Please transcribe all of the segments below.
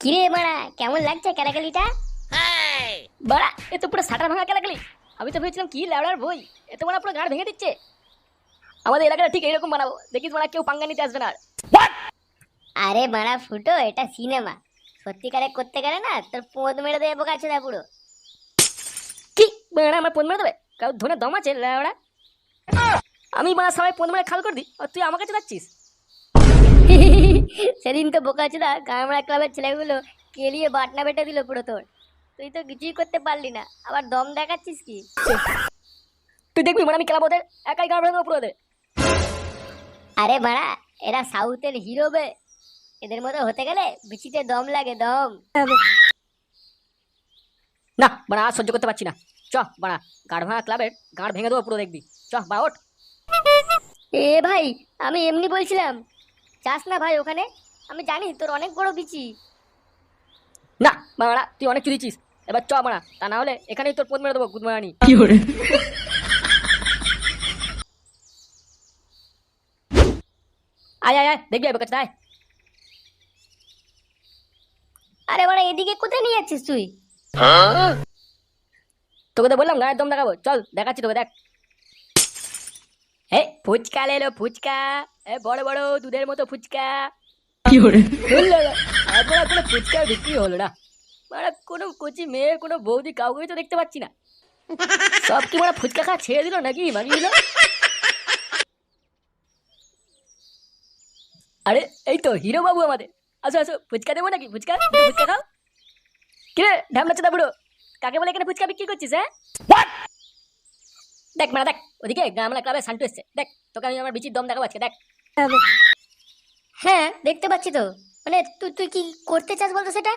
কিরে মারা কেমন লাগছে ক্যারাকালিটা বাড়া এ তো পুরো সাটার ভাঙা ক্যারাকালি আমি তো ভেবেছিলাম কি ল্যাবড়ার বই এ তো মারা পুরো গাড় ভেঙে দিচ্ছে। আমাদের এলাকাটা ঠিক এরকম বানাবো দেখিস মারা কেউ পাঙ্গা নিতে আসবে না আর। বাড়া ফুটো এটা সিনেমা। সত্যিকারে করতে গেলে না তোর পোঁদ মেরে দেবে বোকা ছোদা পুরো। কি? বাড়া আমার পন মেরে দেবে? কাউ ধরে দম আছে ল্যাবড়া আমি মারা সবাই পন মেরে খাল করে দিই আর তুই আমার কাছে যাচ্ছিস সেদিন তো বোকা ছোদা গামড়া ক্লাবের ছেলেগুলো কেলিয়ে বাটনা বেটে দিল পুরো তোর। তুই তো কিছুই করতে পারলি না আবার দম দেখাচ্ছিস কি? তুই দেখবি মানে আমি খেলাবো ওদের একাই গাড় ভেঙে দেবো পুরো ওদের আরে বাড়া এরা সাউথের হিরো বে। এদের মতো হতে গেলে বিচিতে দম লাগে দম। না বাড়া আর সহ্য করতে পারছি না। চ বাড়া গাড় ভাঙা ক্লাবের গাড় ভেঙে দেবো পুরো দেখবি। চ বা ওঠ। এ ভাই আমি এমনি বলছিলাম যাস না ভাই ওখানে। আমি জানি তোর অনেক বড় বিচি। না বাড়া তুই অনেক চুরিছিস এবার চ বাড়া তা না হলে এখানেই তোর পদ মেরে দেবো গুদমারানি আয় আয় আয় দেখবি আয় কাছে আয়। আরে বাড়া এদিকে কোথায় নিয়ে যাচ্ছিস তুই? তোকে তো বললাম গায়ের দম দেখাবো। চল দেখাচ্ছি তোকে দেখ। হে ফুচকা লেলো ফুচকা। বড় বড় দুধের মতো ফুচকা। হলো। একবার কোনো ফুচকা বিক্রি হলো না। মানে কোনো কচি মেয়ে কোনো বৌদি কাউকেই তো দেখতে পাচ্ছি না। সব কি মানে ফুচকা খা ছেড়ে দিল নাকি মাগি দিল? আরে এই তো হিরো বাবু আমাদের। আসো আসো ফুচকা দেবো নাকি? ফুচকা? ফুচকা খাও? কিরে ঢামনা চোদা বুড়ো। কাকে বলে এখানে ফুচকা বিক্রি করছিস হ্যাঁ? দেখ মানে দেখ ওদিকে গ্রামলা ক্লাবে শান্টু এসছে। দেখ তোকে আমি আমার বিচির দম দেখাবো আজকে দেখ। হ্যাঁ দেখতে পাচ্ছি তো। মানে তুই তুই কি করতে চাস বলতো সেটা?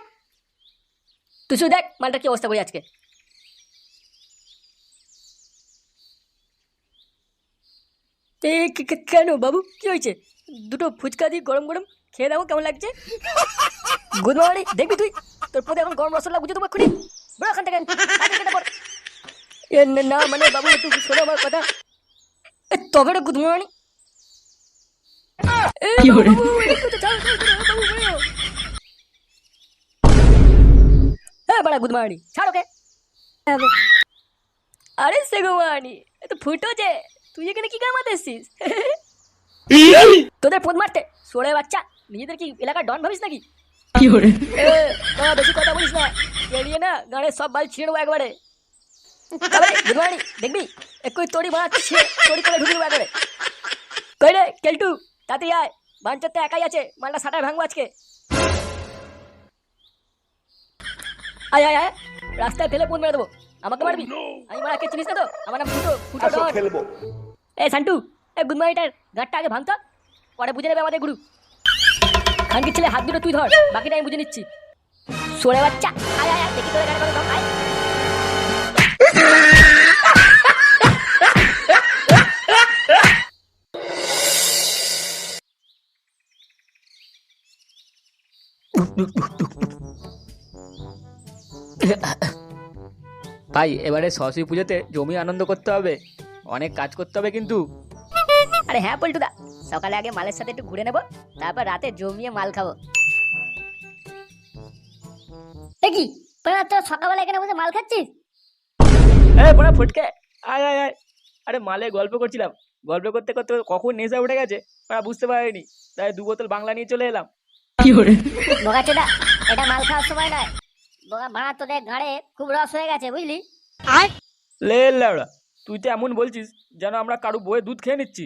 তুই শুধু দেখ মালটা কি অবস্থা করি আজকে। কেন বাবু, কি হয়েছে? দুটো ফুচকা দিয়ে গরম গরম খেয়ে দেখো কেমন লাগছে। গুড মর্নিং, দেখবি তুই? তোর পথে এখন গরম রসগোল্লা বুঝে দেবো এক্ষুনি। বড় ওখান থেকে। না- মানে বাবু, একটু শোনো আমার কথা। তবে গুড মর্নিং। বড়া গুড ছাড় ওকে। আরে সে তো ফুটো যে তুই এখানে কি কামাতে এসছিস তোদের মারতে সরে বাচ্চা নিজেদের কি এলাকার ডন ভাবিস নাকি? বেশি কথা বলিস না এড়িয়ে না সব বাল ছিঁড়ে একবারে। দেখবি? একই তড়ি তড়ি করে ঢুকে দেবো একবারে। কই রে কেলটু? তাতে আয়। বাঞ্চাতে একাই আছে মালটা সাটার ভাঙবো আজকে। আয় আয় আয় রাস্তায় ফেলে ফোন মেরে দেবো। আমাকে মারবি? আমি মারাকে চিনিস না তো? আমার নাম ফুটো ফুটো খেলব এ সান্টু এ গুড মর্নিংটার গাঁটটা আগে ভাঙতো। পরে বুঝে নেবে আমাদের গুরু। খানকির ছেলে হাত দুটো তুই ধর বাকিটা আমি বুঝে নিচ্ছি। সরে বাচ্চা। আয় আয় দেখি তোর গাড়ি কত ভাই এবারে সরস্বতী পুজোতে জমি আনন্দ করতে হবে। অনেক কাজ করতে হবে কিন্তু। আরে হ্যাঁ পল্টুদা সকালে আগে মালের সাথে একটু ঘুরে নেব তারপর রাতে জমিয়ে মাল খাব। দেখি তোরা তো সকালবেলা এখানে বসে মাল খাচ্ছিস? এ বড়া ফুটকে আয় আয় আয়। আরে মালে গল্প করছিলাম। গল্প করতে করতে কখন নেশা উঠে গেছে ওরা বুঝতে পারিনি। তাই দু বোতল বাংলা নিয়ে চলে এলাম। বোকা চোদা এটা মাল খাওয়ার সময় নয়। তোদের ঘাড়ে খুব রস হয়ে গেছে বুঝলি? লে লেওড়া তুই তো এমন বলছিস যেন আমরা কারু বয়ে দুধ খেয়ে নিচ্ছি।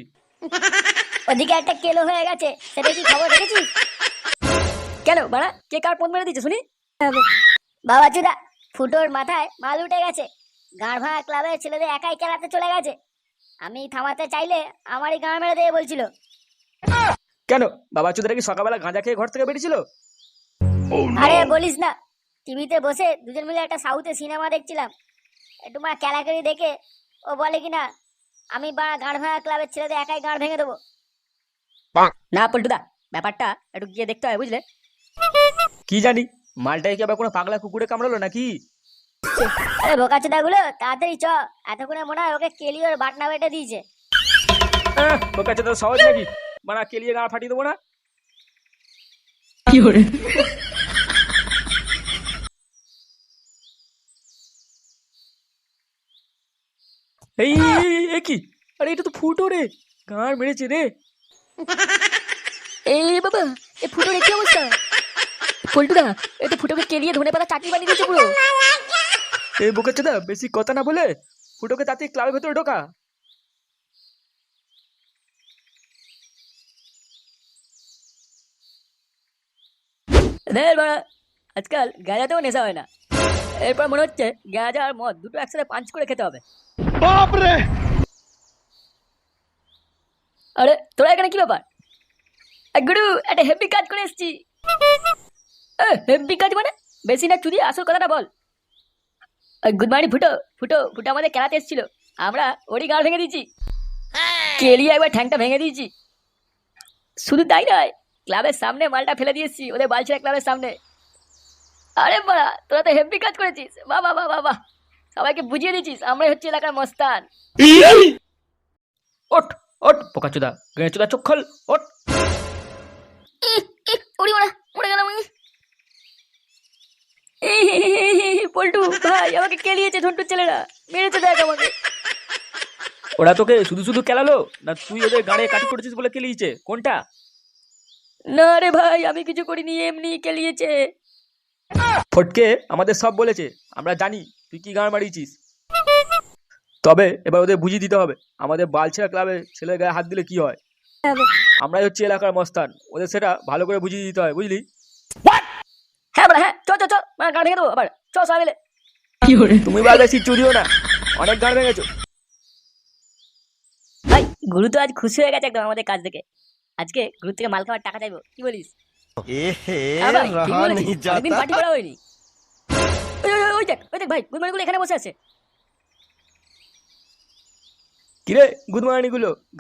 ওদিকে একটা কেলো হয়ে গেছে সেটা কি খবর কেন বাড়া? কে কার ফোন মেরে দিচ্ছে শুনি? বাবা চুদা ফুটোর মাথায় মাল উঠে গেছে। গাঁড় ভাঙা ক্লাবের ছেলেদের একাই খেলাতে চলে গেছে। আমি থামাতে চাইলে আমারই গাঁ মেরে দেবে বলছিল। কেন বাবা চোদ্দা কি সকালবেলা গাঁজা খেয়ে ঘর থেকে বেরিয়েছিল? আরে বলিস না টিভিতে বসে দুজন মিলে একটা সাউথে সিনেমা দেখছিলাম। একটু মা ক্যালাকারি দেখে ও বলে কি না আমি বা গাঁড় ভাঙা ক্লাবের ছেলেদের একাই গাঁড় ভেঙে দেবো। না পল্টুদা ব্যাপারটা একটু গিয়ে দেখতে হয় বুঝলে? কি জানি মালটাই কি আবার কোনো পাগলা কুকুরে কামড়ালো নাকি? আরে বোকাচোদা গুলো তাড়াতাড়ি চ। এতক্ষণে মনে হয় ওকে কেলিওর বাটনা বেটে দিয়েছে। তোর সহজ নাকি? মানে কেলিয়ে গা ফাটিয়ে দেবো না? এই এই কি? আরে এটা তো ফুটো রে। গাঁড় মেরেছে রে। এই বাবা এ ফুটোর কি অবস্থা? পল্টুদা এ তো ফুটোকে কেলিয়ে ধনে পাতা চাটনি বানিয়ে দিয়েছে পুরো। এই বোকাচ্ছে দা বেশি কথা না বলে ফুটোকে তাতে ক্লাবের ভেতরে ঢোকা। দেখ বাড়া আজকাল গাঁজাতেও নেশা হয় না। এরপর মনে হচ্ছে গাঁজা আর মদ দুটো একসাথে পাঞ্চ করে খেতে হবে। আরে, তোরা এখানে কি ব্যাপার? গুরু একটা হেভি কাজ করে এসেছি। হেভি কাজ মানে? বেশি না, চুরি, আসল কথাটা বল। গুড মর্নিং ফুটো। ফুটো ফুটো আমাদের খেলাতে এসেছিল। আমরা ওরই গাঁড় ভেঙে দিয়েছি। কেলিয়ে একবার ঠ্যাংটা ভেঙে দিয়েছি। শুধু তাই নয়, ক্লাবের সামনে মালটা ফেলে দিয়েছি ওদের বালছিরা ক্লাবের সামনে। আরে বাড়া, তোরা তো হেভি কাজ করেছিস। বাহ বাহ বাহ। সবাইকে বুঝিয়ে দিয়েছিস আমরাই হচ্ছে এলাকার মস্তান। ওট ওট পোকাচুদা গেঁচুদা চোখ খোল ওট উড়ি ওরা উড়ে গেলাম আমি। পল্টু ভাই আমাকে কেলিয়েছে ঝন্টুর ছেলেরা মেরেছে দেখ আমাকে। ওরা তোকে শুধু শুধু খেলালো না তুই ওদের গাড়ে কাটি করেছিস বলে খেলিয়েছে কোনটা? না রে ভাই আমি কিছু করিনি এমনি কেলিয়েছে। ফটকে আমাদের সব বলেছে আমরা জানি। তুই কি গান বাড়িয়েছিস? তবে এবার ওদের বুঝিয়ে দিতে হবে। আমাদের বালছেড়া ক্লাবে ছেলের গায়ে হাত দিলে কি হয়? আমরাই হচ্ছে এলাকার মস্তান। ওদের সেটা ভালো করে বুঝিয়ে দিতে হয় বুঝলি? হ্যাঁ, হ্যাঁ, তুমি চুরিও না অনেক গান ভেঙেছো। ভাই গুরু তো আজ খুশি হয়ে গেছে একদম আমাদের কাজ দেখে। আজকে গুরু থেকে মাল খাওয়ার টাকা চাইব কি বলিস? এ হে ওই, দেখ ওই দেখ ভাই এখানে বসে আছে। কিরে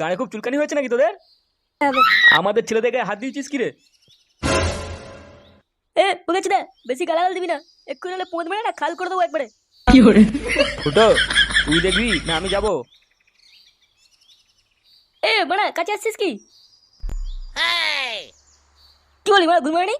গানে খুব চুলকানি হয়েছে নাকি তোদের? আমাদের ছেলেদের গায়ে হাত দিয়েছিস কিরে? এ বলেছি না বেশি গালাগাল দিবি না। একটু হলে মেরে না খাল করে দেবো একবারে। কি ফুটো তুই দেখবি না আমি যাব। এ মানে কাছে আসছিস কি? কি বলি মানে গুড মর্নিং?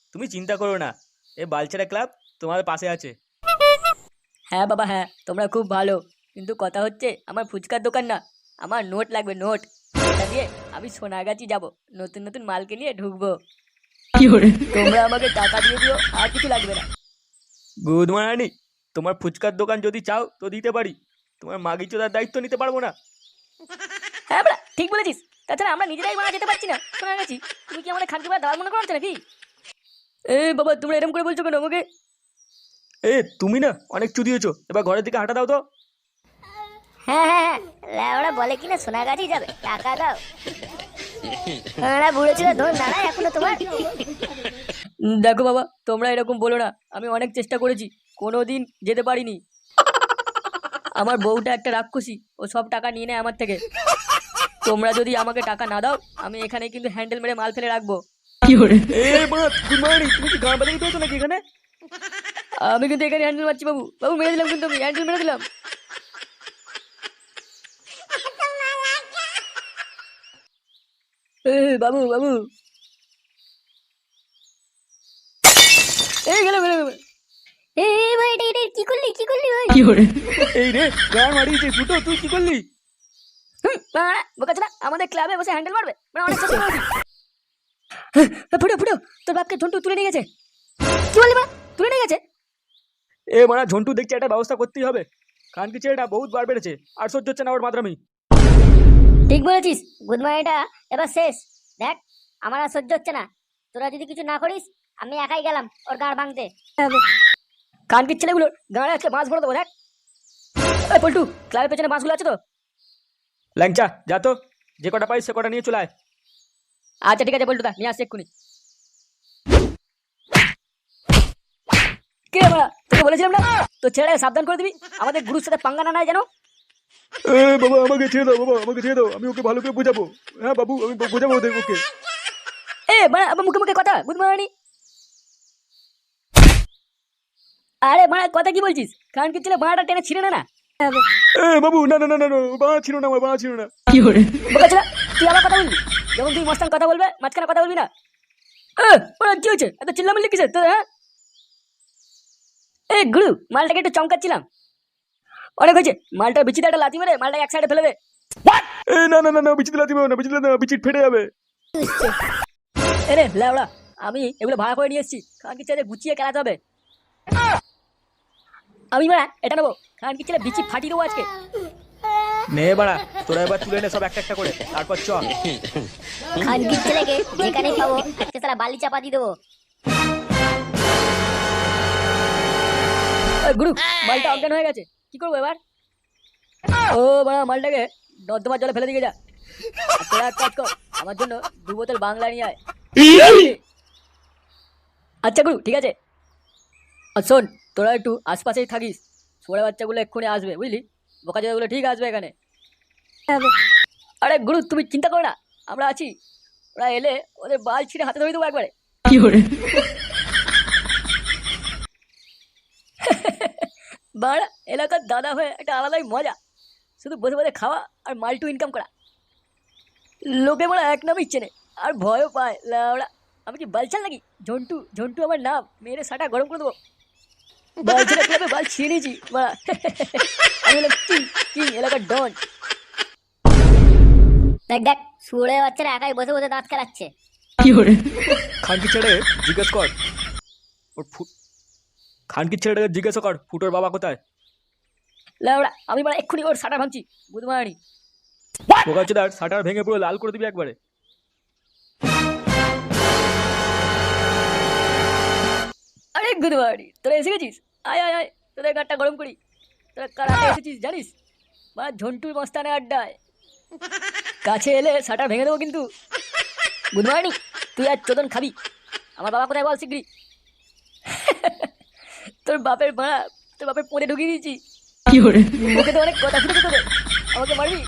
তুমি চিন্তা করো না। এ বালছেড়া ক্লাব তোমার পাশে আছে। হ্যাঁ বাবা হ্যাঁ তোমরা খুব ভালো। কিন্তু কথা হচ্ছে আমার ফুচকার দোকান না। আমার নোট লাগবে নোট। ওটা দিয়ে আমি সোনাগাছি যাব। নতুন নতুন মালকে নিয়ে ঢুকবো। তোমরা আমাকে টাকা দিয়ে দিও আর কিছু লাগবে না। Good morning. তোমার ফুচকার দোকান যদি চাও তো দিতে পারি। তোমার মাগি চোদার দায়িত্ব নিতে পারব না। হ্যাঁ বড়া ঠিক বলেছিস। তাছাড়া আমরা নিজেরাই মারা যেতে পারছি না। সোনাগাছি তুমি কি আমাদের খানকে দাঁড় মনে করছ নাকি? এ বাবা তোমরা এরকম করে বলছো কেন আমাকে? এ তুমি না অনেক চুদিয়েছো এবার ঘরের দিকে হাঁটা দাও তো। হ্যাঁ হ্যাঁ হ্যাঁ ল্যাওড়া বলে কিনা সোনাগাছি যাবে। টাকা দাও। ওরা বুড়ো ছিল ধর দাঁড়ায় এখনও তোমার। দেখো বাবা তোমরা এরকম বলো না আমি অনেক চেষ্টা করেছি কোনো দিন যেতে পারিনি। আমার বউটা একটা রাক্ষসী ও সব টাকা নিয়ে নেয় আমার থেকে। তোমরা যদি আমাকে টাকা না দাও আমি এখানে কিন্তু হ্যান্ডেল মেরে মাল ফেলে রাখব। কি আমি কিন্তু এখানে হ্যান্ডেল মারছি বাবু। বাবু মেরে দিলাম কিন্তু আমি হ্যান্ডেল মেরে দিলাম। বাবু বাবু। এই গেল গেল। ভাই এটা এটা কি করলি কি করলি ভাই? এই রে গান মারিয়েছে ফুটো তুই কি করলি? আমাদের ক্লাবে বসে হ্যান্ডেল মারবে। মানে অনেক ফুটো ফুটো তোর বাপকে ঝন্টু তুলে নিয়ে গেছে। কি বললি মা? তুলে নিয়ে গেছে? এ মারা ঝন্টু দেখছে একটা ব্যবস্থা করতেই হবে। খানকি ছেলেটা বহুত বার বেড়েছে আর সহ্য হচ্ছে না ওর মাদ্রামি। ঠিক বলেছিস গুড মর্নিংটা এবার শেষ। দেখ আমার আর সহ্য হচ্ছে না। তোরা যদি কিছু না করিস আমি একাই গেলাম ওর গাড় ভাঙতে। কানকির ছেলেগুলোর গাঁড়ে আজকে মাছ ভরে দেবো দেখ। এই পল্টু ক্লাবের পেছনে মাছগুলো আছে তো? ল্যাংচা যা তো। যে কটা পাইস সে কটা নিয়ে চলে আয়। আচ্ছা ঠিক আছে পল্টুদা নিয়ে আসছি এক্ষুনি। কে বাড়া তোকে বলেছিলাম না? তো ছেলেটাকে সাবধান করে দিবি আমাদের গুরুর সাথে পাঙ্গা না নেয় যেন এ বাবা আমাকে ছেড়ে দাও বাবা আমাকে ছেড়ে দাও আমি ওকে ভালো করে বোঝাবো। হ্যাঁ বাবু আমি বোঝাবো ওদের ওকে। এ মানে আবার মুখে মুখে কথা বুঝমানি আরে মারা কথা কি বলছিস? কারণ কি ছেলে ভাড়াটা টেনে ছিঁড়ে না না? এ বাবু না না না না না বাঁ ছিল না আমার বাঁ ছিল না বোকা ছেলে তুই আবার কথা বলবি? যখন তুই মস্তান কথা বলবে মাঝখানে কথা বলবি না। ওরা কি হয়েছে? এত চিল্লামিল্লি কিসের? তোর হ্যাঁ? এ গুরু মালটাকে একটু চমকাচ্ছিলাম। অনেক হয়েছে। মালটা বিচিতে একটা লাথি মেরে মালটাকে এক সাইডে ফেলে দে। না না না না বিচিত না বিচিত না ফেটে যাবে। এরে লেওড়া আমি এগুলো ভাড়া করে নিয়ে এসেছি। কারণ কি ছেলে গুছিয়ে খেলাতে হবে। আমি মারা এটা নেব। কারণ কি ছেলে বিচি ফাটিয়ে দেবো আজকে। নে বাড়া তোরা এবার তুলে নে সব একটা একটা করে। তারপর চ। খানকির ছেলেকে যেখানেই পাবো আজকে সারা বালি চাপা দিয়ে দেবো। গুরু মালটা অজ্ঞান হয়ে গেছে। কি করব এবার? ও বাড়া মালটাকে নর্দমার জলে ফেলে দিয়ে যা। তোরা এক কাজ কর আমার জন্য দু বোতল বাংলা নিয়ে আয়। আচ্ছা গুরু ঠিক আছে। আর শোন তোরা একটু আশপাশেই থাকিস। ছোড়া বাচ্চাগুলো এক্ষুনি আসবে বুঝলি? বোকা গুলো ঠিক আসবে এখানে। আরে গুরু তুমি চিন্তা করো না আমরা আছি। ওরা এলে ওদের বাল ছিঁড়ে হাতে ধরে দেবো একবারে। বাড়া এলাকার দাদা হয়ে একটা আলাদাই মজা। শুধু বসে বসে খাওয়া আর মাল্টু ইনকাম করা। লোকে বলা এক নামই চেনে আর ভয়ও পায়। লাউড়া আমি কি বালছাল নাকি? ঝন্টু ঝন্টু আমার নাম মেরে সাটা গরম করে দেবো। বালছেটা ক্লাবে বাল ছিঁড়েছি বাড়া। আমি কিং কিং ডন। দেখ দেখ সুরে বাচ্চারা একাই বসে বসে দাঁত খেলাচ্ছে। খানকি ছেড়ে জিজ্ঞেস কর। ওর ফু খানকি ছেলেটাকে জিজ্ঞেস কর ফুটোর বাবা কোথায়? লাউড়া আমি মানে এক্ষুনি ওর সাটা ভাঙছি বুধমারানি বোকাচোদার শাটার ভেঙে পুরো লাল করে দিবি একবারে। আরে গুদবাড়ি তোরা এসে গেছিস? আয় আয় আয় তোদের গাড়টা গরম করি। তোরা কারাতে এসেছিস জানিস? বা ঝন্টুর মস্তানে আড্ডায়। কাছে এলে সাটা ভেঙে দেবো কিন্তু। গুড মর্নিং তুই আর চোদন খাবি। আমার বাবা কোথায় বল শিগগিরি তোর বাপের মারা তোর বাপের পরে ঢুকিয়ে দিয়েছি। মুখে তো অনেক কথা ফুটেছে তোদের আমাকে মারবি?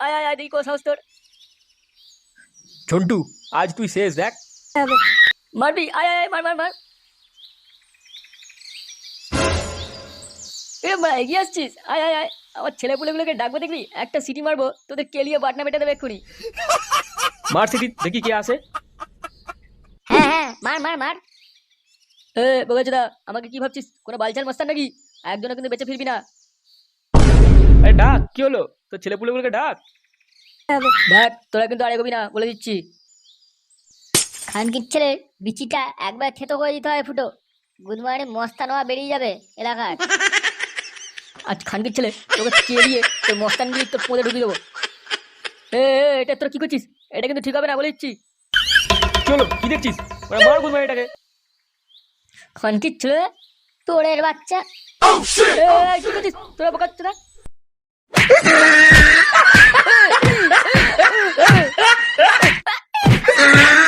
আয় আয় আয় দেখি কোথাও সাহস তোর। ঝন্টু আজ তুই শেষ দেখ। মারবি? আয় আয় আয়, মার মার মার। এ মা এগিয়ে আসছিস? আয় আয় আয়। আমার ছেলে পুলেগুলোকে ডাকবো দেখবি একটা সিটি মারবো তোদের কেলিয়ে বাটনা মেটে দেবে এক্ষুনি। মার সিটি দেখি কে আসে। হ্যাঁ হ্যাঁ মার মার মার। এ বগেচদা আমাকে কি ভাবছিস? কোনো বালচাল মাস্তান নাকি? একজনও কিন্তু বেঁচে ফিরবি না। আরে ডাক কি হলো? তোর ছেলে পুলেগুলোকে ডাক। দেখ তোরা কিন্তু আর এগোবি না বলে দিচ্ছি। খানকির ছেলে বিচিটা একবার থেতো করে দিতে হয় ফুটো। গুদমারে মস্তা নেওয়া বেরিয়ে যাবে এলাকার। আজ খানকে ছেলে তোকে চেড়িয়ে তোর মস্তান দিয়ে তোর পোঁদে ঢুকিয়ে দেবো? এ এটা তোর কি করছিস? এটা কিন্তু ঠিক হবে না বলে দিচ্ছি। চলো কি দেখছিস? এটাকে। খানকির ছেলে তোরের বাচ্চা। oh, কি করছিস? তোরা না?